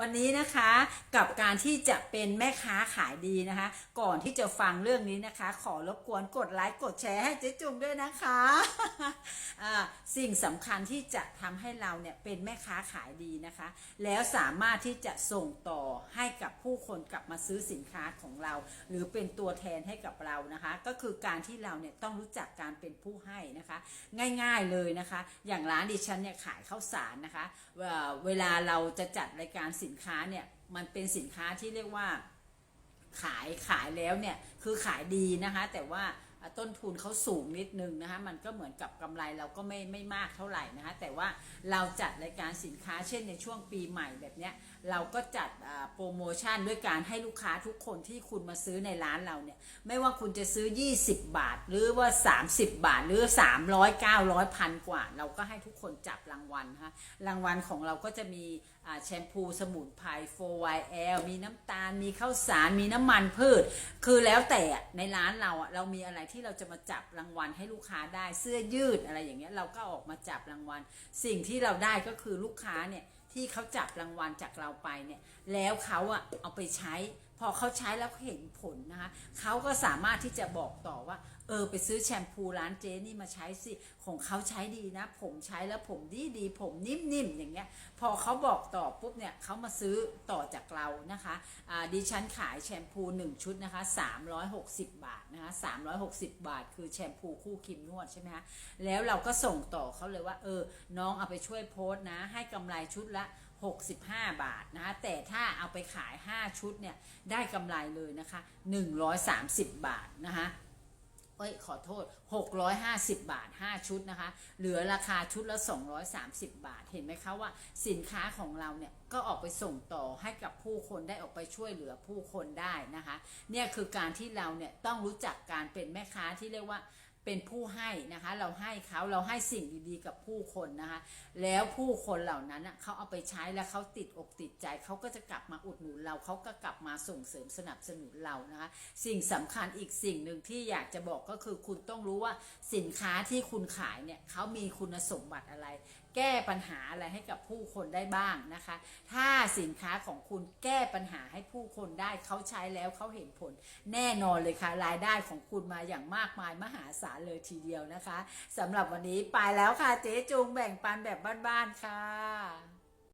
วันนี้นะคะกับการที่จะเป็นแม่ค้าขายดีนะคะ ก่อนที่จะฟังเรื่องนี้นะคะ ขอรบกวนกดไลค์กดแชร์ให้เจ๊จุงด้วยนะคะ สิ่งสำคัญที่จะทำให้เราเนี่ยเป็นแม่ค้าขายดีนะคะ แล้วสามารถที่จะส่งต่อให้กับผู้คนกลับมาซื้อสินค้าของเรา หรือเป็นตัวแทนให้กับเรานะคะ ก็คือการที่เราเนี่ยต้องรู้จักการเป็นผู้ให้นะคะ ง่ายๆเลยนะคะ อย่างร้านดิฉันเนี่ยขายข้าวสารนะคะ เวลาเราจะจัดรายการสินค้าเนี่ยมันเป็นสินค้าที่เรียกว่าขายขายแล้วเนี่ยคือขายดีนะคะ แต่ว่า ต้นทุนเขาสูงนิดนึงนะคะมันก็เหมือนกับกำไรเราก็ไม่ไม่มากเท่าไหร่นะคะแต่ว่าเราจัดรายการสินค้าเช่นในช่วงปีใหม่แบบเนี้ยเราก็จัดโปรโมชั่นด้วยการให้ลูกค้าทุกคนที่คุณมาซื้อในร้านเราเนี่ยไม่ว่าคุณจะซื้อ 20 บาท หรือว่า 30 บาท หรือ 300 900พันกว่า เราก็ให้ทุกคนจับรางวัลนะคะรางวัลของเราก็จะมีแชมพูสมุนไพร 4YL มีน้ำตาลมีข้าวสารมีน้ำมันพืช คือแล้วแต่ในร้านเราอะเรามีอะไรที่เราจะมาจับรางวัลให้ลูกค้าได้เสื้อยืดอะไรอย่างเงี้ยเราก็ออกมาจับรางวัล สิ่งที่เราได้ก็คือลูกค้าเนี่ยที่เขาจับรางวัลจากเราไปเนี่ยแล้วเขาอะเอาไปใช้ อเขาใช้แล้วเขาเห็นผลนะคะเขาก็สามารถที่จะบอกต่อว่า เออไปซื้อแชมพูร้านเจนี่มาใช้สิของเขาใช้ดีนะ ผมใช้แล้วผมดีดีผมนิ่มๆอย่างเงี้ย พอเขาบอกต่อปุ๊บเนี่ยเขามาซื้อต่อจากเรานะคะอ่าดิฉันขายแชมพู 1 ชุดนะคะ360 บาทนะคะ360 บาท คือแชมพูคู่ครีมนวดใช่ไหมคะแล้วเราก็ส่งต่อเขาเลยว่า เออ น้องเอาไปช่วยโพสต์นะ ให้กำไรชุดละ 65 บาทนะคะแต่ถ้าเอาไปขาย 5 ชุดเนี่ยได้กำไรเลยนะคะ 130 บาทนะคะเอ้ยขอโทษ 650 บาท 5 ชุดนะคะ เหลือราคาชุดละ 230 บาท เห็นไหมคะว่าสินค้าของเราเนี่ยก็ออกไปส่งต่อให้กับผู้คนได้ออกไปช่วยเหลือผู้คนได้นะคะ เนี่ยคือการที่เราเนี่ยต้องรู้จักการเป็นแม่ค้าที่เรียกว่า เป็นผู้ให้นะคะ เราให้เขาเราให้สิ่งดีๆ กับผู้คนนะคะ แล้วผู้คนเหล่านั้นเขาเอาไปใช้แล้วเขาติดอกติดใจเขาก็จะกลับมาอุดหนุนเราเขาก็กลับมาส่งเสริมสนับสนุนเรานะคะ สิ่งสำคัญอีกสิ่งหนึ่งที่อยากจะบอกก็คือคุณต้องรู้ว่าสินค้าที่คุณขายเนี่ยเขามีคุณสมบัติอะไร แก้ปัญหาอะไรให้กับผู้คนได้บ้างนะคะ ถ้าสินค้าของคุณแก้ปัญหาให้ผู้คนได้เขาใช้แล้วเขาเห็นผล แน่นอนเลยค่ะ รายได้ของคุณมาอย่างมากมายมหาศาลเลยทีเดียวนะคะสำหรับวันนี้ไปแล้วค่ะเจ๊จุงแบ่งปันแบบบ้านๆค่ะ